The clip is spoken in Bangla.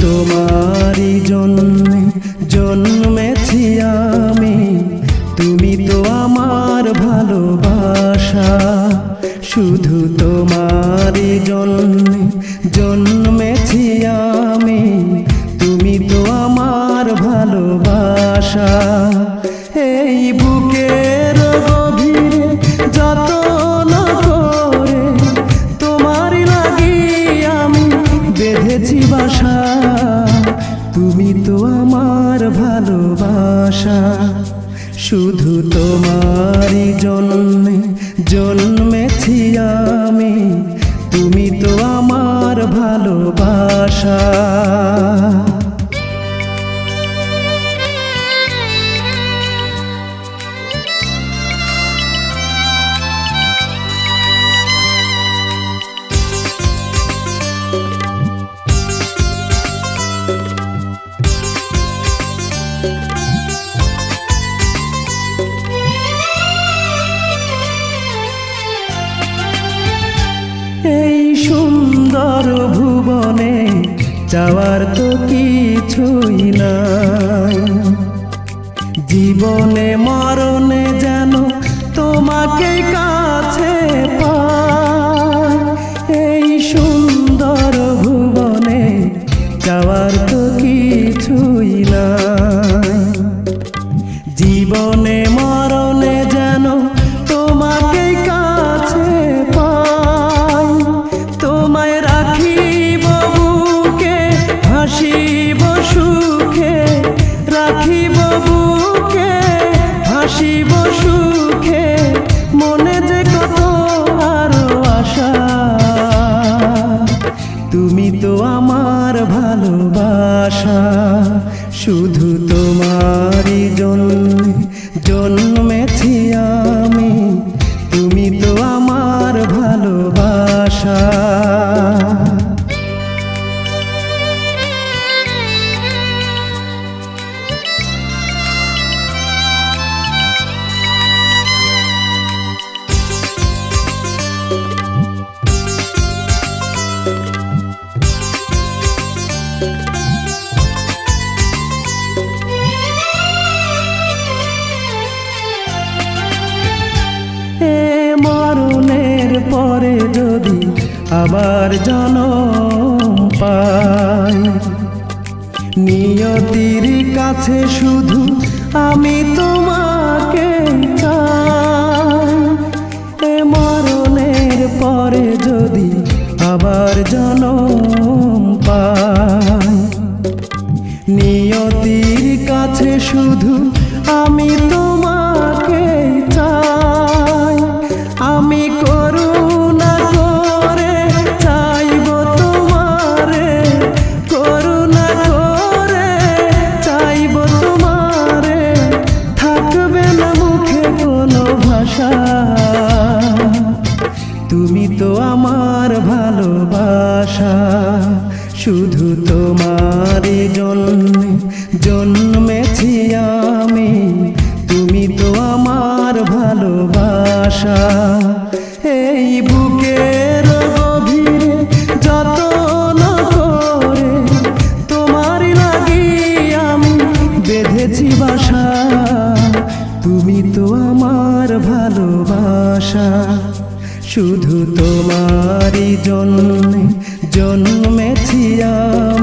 তোমারই জন্যে জন্মেছি আমি। তুমি তো আমার ভালোবাসা। শুধু তোমারই জন্যে জন্মেছি আমি। তুমি তো আমার ভালোবাসা। এই বেঁধেছি বাসা তুমি তো আমার ভালোবাসা। শুধু তোমারই জন্মে জন্মেছি আমি, তুমি তো আমার ভালোবাসা। সুন্দর ভুবনে যাওয়ার তো কিছুই না। জীবনে মরণে যেন তোমাকে কাছে রাখিব বুকে, হাসিব সুখে, মনে যে কত আরও আশা। তুমি তো আমার ভালোবাসা, শুধু তোমারই জন্য জন্মেছি আমি। তুমি তো আমার ভালোবাসা। পরে যদি আবার জনম নিয়তির কাছে শুধু আমি তোমাকে চাই। এ মরণের পরে যদি আবার জনম নিয়তির কাছে শুধু আমি তোমাকে চাই। আমি করুণা তো আমার ভালোবাসা, শুধু তোমার জন্যে জন্মেছি আমি। তুমি তো আমার ভালোবাসা। এই বুকের গভীরে যতন করে তোমারই লাগি আমি বেঁধেছি বাসা। তুমি তো আমার ভালোবাসা। শুধু তোমারই জন্মে জন্মেছি আমি।